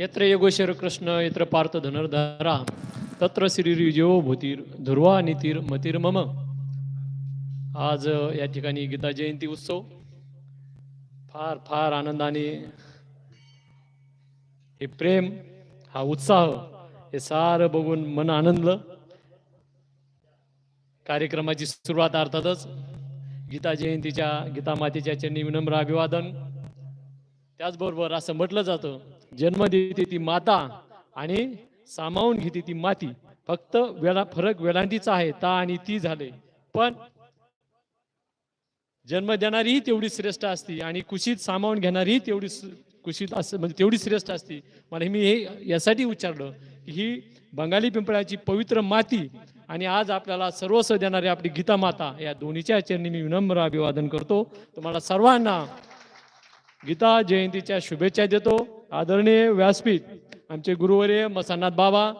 यत्र योगेश्वर कृष्ण यत्र पार्थ धनुर्धरा तत्र श्रीरिजो भूतीर ध्रुवा नितीर मतीर मम. आज या ठिकाणी गीता जयंती उत्सव. फार फार आनंदाने हे प्रेम हा उत्साह हे सारं बघून मन आनंदलं. कार्यक्रमाची सुरुवात अर्थातच गीता जयंतीच्या गीता मातेच्या चरणी विनम्र अभिवादन. त्याचबरोबर असं म्हटलं जातं जन्म देते ती माता आणि सामावून घेते ती माती. फक्त वेळा फरक वेलांटीचा आहे ता आणि ती झाले. पण जन्म देणारीही तेवढी श्रेष्ठ असती आणि कुशीत सामावून घेणारीही तेवढी कुशीत अस म्हणजे तेवढी श्रेष्ठ असती. मला मी हे यासाठी विचारलं की ही बंगाली पिंपळाची पवित्र माती आणि आज आपल्याला सर्वस्व देणारी आपली गीता माता या दोन्हीच्या चरणी मी विनम्र अभिवादन करतो. तुम्हाला सर्वांना गीता जयंतीच्या शुभेच्छा देतो. आदरणीय व्यासपीठ आमचे गुरुवर्य मसानाथ बाबा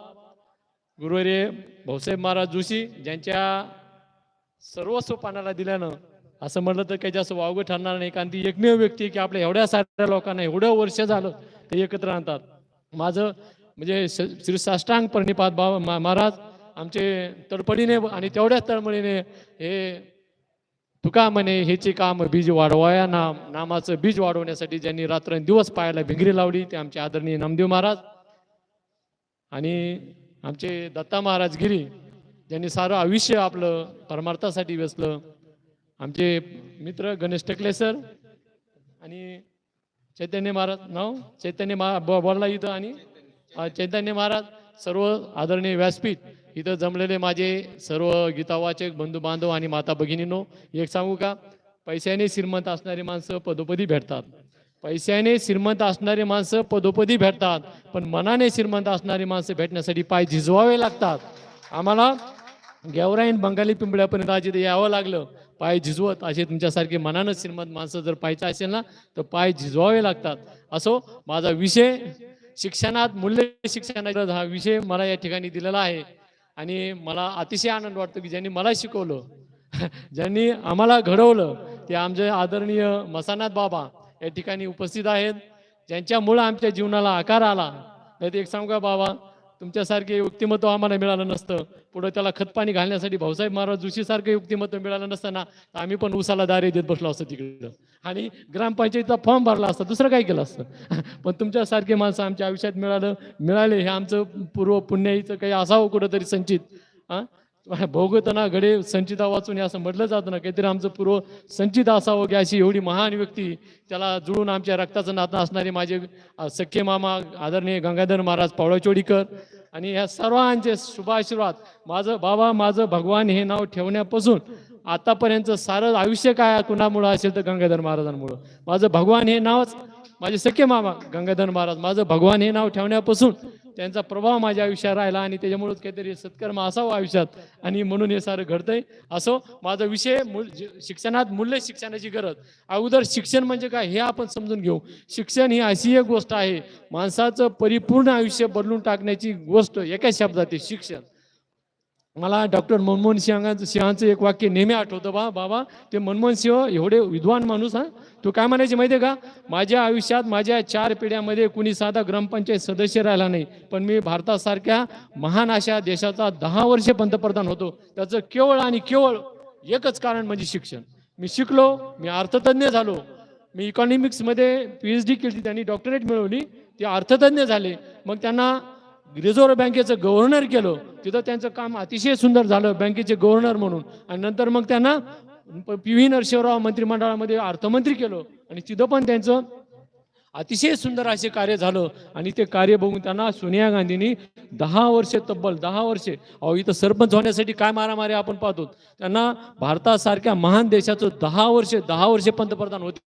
गुरुवर्य भाऊसाहेब महाराज जोशी ज्यांच्या सर्वस्व पानाला दिल्यानं असं म्हटलं तर काही जास्त वावगं ठरणार नाही. कारण ती एकमेव व्यक्ती की आपल्या एवढ्या साऱ्या लोकांना एवढं वर्ष झालं ते एकत्र आणतात. माझं म्हणजे श- श्री साष्टांग प्रणिपात बाबा महाराज आमचे तडपडीने आणि तेवढ्याच तळमळीने हे तुका म्हणे हेचे काम बीज वाढवाया नाम नामाचं बीज वाढवण्यासाठी ज्यांनी रात्रंदिवस पायाला भिंगरी लावली ते आमचे आदरणीय नामदेव महाराज आणि आमचे दत्ता महाराज गिरी ज्यांनी सारं आयुष्य आपलं परमार्थासाठी वेचलं आमचे मित्र गणेश टकले सर आणि चैतन्य महाराज नाव? चैतन्य महा ब- बोलला इथं आणि चैतन्य महाराज सर्व आदरणीय व्यासपीठ इथं जमलेले माझे सर्व गीतावाचक बंधू बांधव आणि माता भगिनीनो एक सांगू का? पैशाने श्रीमंत असणारी माणसं पदोपदी भेटतात. पैशाने श्रीमंत असणारी माणसं पदोपदी भेटतात पण मनाने श्रीमंत असणारी माणसं भेटण्यासाठी पाय झिजवावे लागतात. आम्हाला गेवराईन बंगाली पिंपळ्यापर्यंत आज इथे यावं लागलं. पाय झिजवत असे तुमच्यासारखे मनानं श्रीमंत माणसं जर पाहायचं असेल ना तर पाय झिजवावे लागतात. असो माझा विषय शिक्षणात मूल्य शिक्षणाचा हा विषय मला या ठिकाणी दिलेला आहे. आणि मला अतिशय आनंद वाटतो की ज्यांनी मला शिकवलं ज्यांनी आम्हाला घडवलं ते आमचे आदरणीय मसानाथ बाबा या ठिकाणी उपस्थित आहेत. ज्यांच्यामुळं आमच्या जीवनाला आकार आला नाही ते एक सांगू का बाबा तुमच्यासारखे युक्तिमत्व आम्हाला मिळालं नसतं. पुढं त्याला खतपाणी घालण्यासाठी भाऊसाहेब महाराज जोशीसारखं युक्तिमत्व मिळालं नसताना तर आम्ही पण उसाला दारे देत बसलो असतो तिकडं. आणि ग्रामपंचायतीचा फॉर्म भरला असता दुसरं काय केलं असतं? पण तुमच्यासारखे माणसं आमच्या आयुष्यात मिळालं मिळाले हे आमचं पूर्व पुण्याईचं काही असावं कुठंतरी संचित. हां भोगतना गडे संचिता वाचून हे असं म्हटलं जातं ना काहीतरी आमचं पूर्व संचित असावं की अशी एवढी महान व्यक्ती त्याला जुळून आमच्या रक्ताचं नातं असणारे माझे सख्खे मामा आदरणीय गंगाधर महाराज पावळचोडीकर आणि ह्या सर्वांचे शुभाशीर्वाद. माझं बाबा माझं भगवान हे नाव ठेवण्यापासून आतापर्यंत सारं आयुष्य काय कुणामुळं असेल तर गंगाधर महाराजांमुळं. माझं भगवान हे नावच माझे सख्खे मामा गंगाधर महाराज माझं भगवान हे नाव ठेवण्यापासून त्यांचा प्रभाव माझ्या आयुष्यात राहिला आणि त्याच्यामुळेच काहीतरी सत्कर्म असावं आयुष्यात. आणि म्हणून हे सारं घडतंय. असो माझा विषय मूल शिक्षणात मूल्य शिक्षणाची गरज. अगोदर शिक्षण म्हणजे काय? हे आपण समजून घेऊ. शिक्षण ही अशी एक गोष्ट आहे. माणसाचं परिपूर्ण आयुष्य बदलून टाकण्याची गोष्ट एका शब्दात आहे शिक्षण. मला डॉक्टर मनमोहन सिंगांचं सिंहांचं एक वाक्य नेहमी आठवतं बा बाबा. ते मनमोहन सिंह एवढे विद्वान माणूस हा. तो काय म्हणायचे माहिती आहे का? माझ्या आयुष्यात माझ्या चार पिढ्यामध्ये कुणी साधा ग्रामपंचायत सदस्य राहिला नाही. पण मी भारतासारख्या महान अशा देशाचा दहा वर्षे पंतप्रधान होतो. त्याचं केवळ आणि केवळ एकच कारण म्हणजे शिक्षण. मी शिकलो मी अर्थतज्ञ झालो. मी इकॉनॉमिक्समध्ये पी एच डी केली त्यांनी डॉक्टरेट मिळवली. ते अर्थतज्ञ झाले. मग त्यांना रिझर्व्ह बँकेचं गव्हर्नर केलं तिथं त्यांचं काम अतिशय सुंदर झालं बँकेचे गव्हर्नर म्हणून. आणि नंतर मग त्यांना पी व्ही नरसिंहराव मंत्रिमंडळामध्ये अर्थमंत्री केलं. आणि तिथं पण त्यांचं अतिशय सुंदर असे कार्य झालं. आणि ते कार्य बघून त्यांना सोनिया गांधींनी दहा वर्षे तब्बल दहा वर्षे अहो इथं सरपंच होण्यासाठी काय मारामारी आपण पाहतो. त्यांना भारतासारख्या महान देशाचं दहा वर्षे दहा वर्षे पंतप्रधान होते.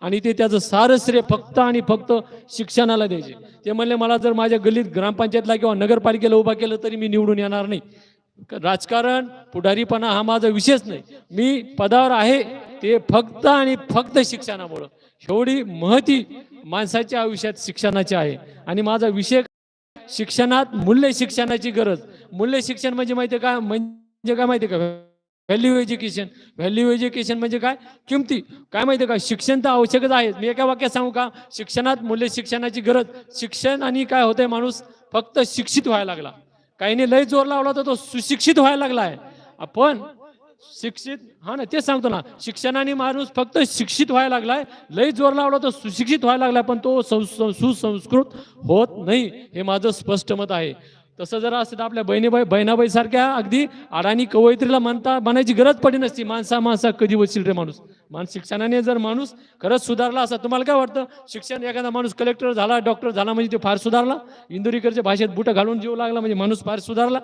आणि ते त्याचं सारं श्रेय फक्त आणि फक्त शिक्षणाला द्यायचे. ते म्हणले मला जर माझ्या गल्लीत ग्रामपंचायतला किंवा नगरपालिकेला उभा केलं तरी मी निवडून येणार नाही. राजकारण पुढारीपणा हा माझा विषयच नाही. मी पदावर आहे ते फक्त आणि फक्त शिक्षणामुळं. एवढी महती माणसाच्या आयुष्यात शिक्षणाची आहे. आणि माझा विषय शिक्षणात मूल्य शिक्षणाची गरज. मूल्य शिक्षण म्हणजे माहिती आहे का? म्हणजे काय माहिती का? व्हॅल्यू एज्युकेशन व्हॅल्यू एज्युकेशन म्हणजे काय? किमती. काय माहिती आहे का? शिक्षण तर आवश्यकच आहे. मी एका वाक्यात सांगू का? शिक्षणात मूल्य शिक्षणाची गरज. शिक्षण आणि काय होतंय माणूस? फक्त शिक्षित व्हायला लागला. काहीने लय जोर लावला तर तो सुशिक्षित व्हायला लागला आहे. आपण शिक्षित हा ना तेच सांगतो ना. शिक्षणाने माणूस फक्त शिक्षित व्हायला लागलाय. लय जोर लावला तर सुशिक्षित व्हायला लागलाय पण तो सं- सुसंस्कृत होत नाही. हे माझं स्पष्ट मत आहे. तसं जर असतं तर आपल्या बहिणीबाई बहिणाबाई सारख्या अगदी अडाणी कवयित्रीला म्हणता म्हणायची गरज पडली नसती. माणसा माणसा कधी बसशील रे माणूस? मान शिक्षणाने जर माणूस खरंच सुधारला असा तुम्हाला काय वाटतं? शिक्षण एखादा माणूस कलेक्टर झाला डॉक्टर झाला म्हणजे ते फार सुधारला? इंदुरीकरच्या भाषेत बुटं घालून जीव लागला म्हणजे माणूस फार सुधारला?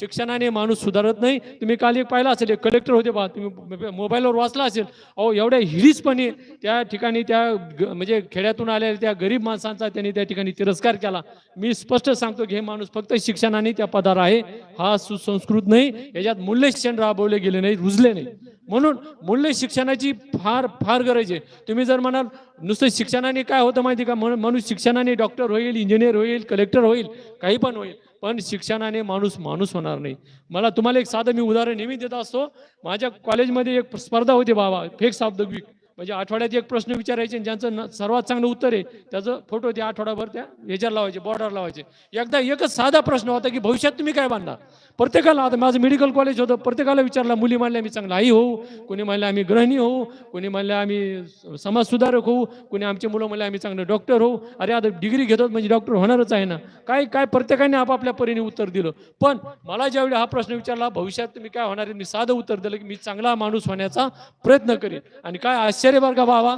शिक्षणाने माणूस सुधारत नाही. तुम्ही काल एक पाहिला असेल एक कलेक्टर होते बा तुम्ही मोबाईलवर वाचला असेल. अहो एवढ्या हिरीसपणे त्या ठिकाणी त्या ग- म्हणजे खेड्यातून आलेल्या त्या गरीब माणसांचा त्यांनी त्या ठिकाणी तिरस्कार केला. मी स्पष्ट सांगतो की हे माणूस फक्त शिक्षणाने त्या पदार आहे. हा सुसंस्कृत नाही. याच्यात मूल्य शिक्षण राबवले गेले नाही रुजले नाही. म्हणून मूल्य शिक्षणाची फार फार गरज आहे. तुम्ही जर म्हणाल नुसतं शिक्षणाने काय होतं माहिती का? माणूस शिक्षणाने डॉक्टर होईल इंजिनियर होईल कलेक्टर होईल काही पण होईल. पण शिक्षणाने माणूस माणूस होणार नाही. मला तुम्हाला एक साधं मी उदाहरण नेहमी देत असतो. माझ्या कॉलेजमध्ये एक स्पर्धा होती बाबा फेक शब्द वीक म्हणजे आठवड्यात एक प्रश्न विचारायचे ज्यांचं सर्वात चांगलं उत्तर आहे त्याचं फोटो त्या आठवड्याभर त्या ह्याच्यावर लावायचे बॉर्डर लावायचे. एकदा एकच साधा प्रश्न होता की भविष्यात तुम्ही काय बांधणार? प्रत्येकाला आता माझं मेडिकल कॉलेज होतं प्रत्येकाला विचारला मुली म्हणल्या आम्ही चांगला आई होऊ कोणी म्हणलं आम्ही गृहिणी होऊ कोणी म्हणलं आम्ही समाजसुधारक होऊ कोणी आमची मुलं म्हणले आम्ही चांगलं डॉक्टर होऊ. अरे आता डिग्री घेतो म्हणजे डॉक्टर होणारच आहे ना. काय काय प्रत्येकाने आपापल्या परीने उत्तर दिलं. पण मला ज्यावेळी हा प्रश्न विचारला भविष्यात तुम्ही काय होणार आहे? मी साधं उत्तर दिलं की मी चांगला माणूस होण्याचा प्रयत्न करेन. आणि काय आश्चर्य बरं का बाबा?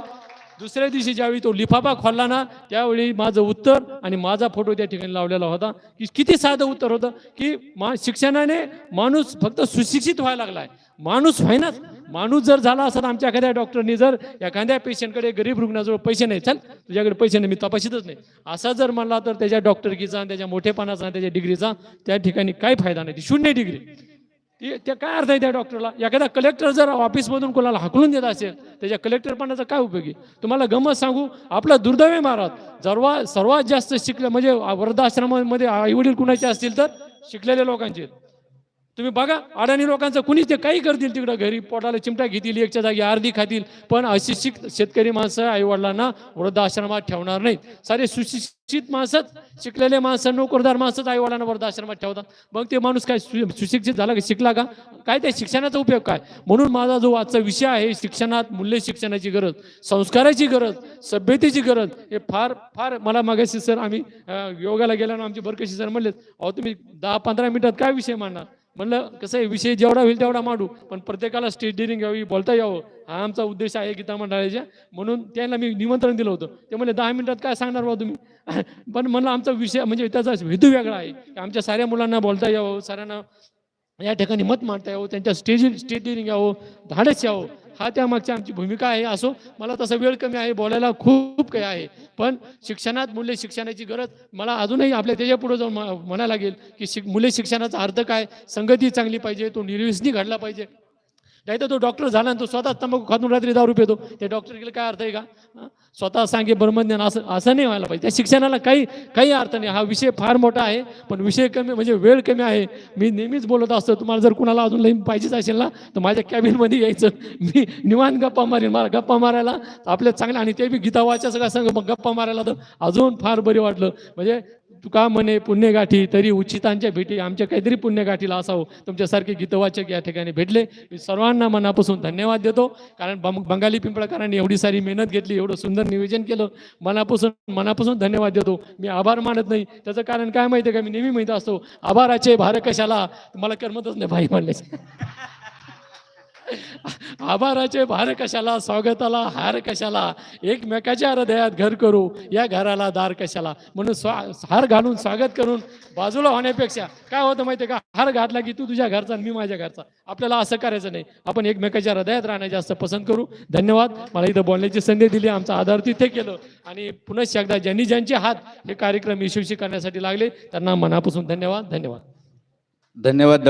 दुसऱ्या दिवशी ज्यावेळी तो लिफाफा खोलला ना त्यावेळी माझं उत्तर आणि माझा फोटो त्या ठिकाणी लावलेला होता की किती साधं उत्तर होतं की मा शिक्षणाने माणूस फक्त सुशिक्षित व्हायला लागलाय. माणूस व्हायनाच. माणूस जर झाला असता आमच्या एखाद्या डॉक्टरनी जर एखाद्या पेशंटकडे गरीब रुग्णाजवळ पैसे नाही चल. तुझ्याकडे पैसे नाही मी तपासितच नाही. असा जर म्हणला तर त्याच्या डॉक्टरकीचा त्याच्या मोठेपणाचा त्याच्या डिग्रीचा त्या ठिकाणी काय फायदा नाही. ती शून्य डिग्री. ती त्या काय अर्थ आहे त्या डॉक्टरला एखादा कलेक्टर जर ऑफिसमधून कोणाला हाकलून देत असेल त्याच्या कलेक्टरपणाचा काय उपयोगी तुम्हाला गमत सांगू आपला दुर्दैव महाराज जरवा सर्वात जास्त शिकले म्हणजे वृद्धाश्रमामध्ये आई वडील कुणाचे असतील तर? शिकलेल्या लोकांचे. तुम्ही बघा अडाणी लोकांचं कुणीच ते काही करतील तिकडं. घरी पोटाला चिमटा घेतील एकच्या जागी अर्धी खातील. पण अशिक्षित शेतकरी माणसं आईवडिलांना वृद्धाश्रमात ठेवणार नाहीत. सारे सुशिक्षित माणसंच शिकलेले माणसं नोकरदार माणसंच आईवडिलांना वृद्धाश्रमात ठेवतात. मग ते माणूस काय सु- सुशिक्षित झाला का शिकला का? काय त्या शिक्षणाचा उपयोग काय? म्हणून माझा जो आजचा विषय आहे शिक्षणात मूल्य शिक्षणाची गरज संस्काराची गरज सभ्यतेची गरज हे फार फार मला मागाशी सर आम्ही योगाला गेल्यानं आमचे बरकशी सर म्हणलेत अहो तुम्ही दहा पंधरा मिनिटात काय विषय मांडणार? म्हणलं कसं आहे विषय जेवढा होईल तेवढा मांडू. पण प्रत्येकाला स्टेज डिअरिंग यावी बोलता यावं. हा आमचा उद्देश आहे गीता मंडळाच्या. म्हणून त्यांना मी निमंत्रण दिलं होतं. ते म्हणले दहा मिनिटात काय सांगणार बा तुम्ही? पण म्हणलं आमचा विषय म्हणजे त्याचा हेतू वेगळा आहे. की आमच्या साऱ्या मुलांना बोलता यावं साऱ्यांना या ठिकाणी मत मांडता यावं त्यांच्या स्टेज स्टेज डिअरिंग यावं धाडस यावं. हा त्यामागची आमची भूमिका आहे असो मला तसा वेळ कमी आहे बोलायला खूप काही आहे. पण शिक्षणात मूल्य शिक्षणाची गरज मला अजूनही आपल्या त्याच्या पुढे जाऊन म्हणायला लागेल की शिक मूल्य शिक्षणाचा अर्थ काय? संगती चांगली पाहिजे तो निर्विसनी घडला पाहिजे. नाही तर तो डॉक्टर झाला आणि तो स्वतः तंबाखू खातून रात्री दारू पितो. ते डॉक्टर गेले काय अर्थ आहे का? स्वतः सांगे ब्रह्मज्ञान असं असं नाही व्हायला पाहिजे. त्या शिक्षणाला काही काही अर्थ नाही. हा विषय फार मोठा आहे पण विषय कमी म्हणजे वेळ कमी आहे. मी नेहमीच बोलत असतो तुम्हाला जर कुणाला अजून लई पाहिजेच असेल ना तर माझ्या कॅबिनमध्ये यायचं. मी निवांत गप्पा मारेन. मला गप्पा मारायला आपल्या चांगल्या आणि ते बी गीता वाचा सगळं सांग मग गप्पा मारायला तर अजून फार बरी वाटलं. म्हणजे तुका म्हणे पुण्यगाठी तरी उचितांच्या भेटी आमच्या काहीतरी पुण्यगाठीला असावं. तुमच्यासारखे गीतवाचक या ठिकाणी भेटले. मी सर्वांना मनापासून धन्यवाद देतो. कारण बं- बंगाली पिंपळकरांनी एवढी सारी मेहनत घेतली एवढं सुंदर नियोजन केलं. मनापासून मनापासून धन्यवाद देतो. मी आभार मानत नाही. त्याचं कारण काय माहिती आहे का? मी नेहमी माहीत असतो आभाराचे भार कशाला मला करमतच नाही भाई म्हणले. आभाराचे भार कशाला स्वागताला हार कशाला? एकमेकाच्या हृदयात घर करू या घराला दार कशाला? म्हणून स्वा हार घालून स्वागत करून बाजूला होण्यापेक्षा काय होतं माहिती का? हार घातला की तू तुझ्या घरचा मी माझ्या घरचा. आपल्याला असं करायचं नाही. आपण एकमेकाच्या हृदयात राहणं जास्त पसंत करू. धन्यवाद. मला इथं बोलण्याची संधी दिली. आमचा आदर तिथे केलं. आणि पुनश्च एकदा ज्यांनी ज्यांचे हात हे कार्यक्रम यशस्वी करण्यासाठी लागले त्यांना मनापासून धन्यवाद. धन्यवाद. धन्यवाद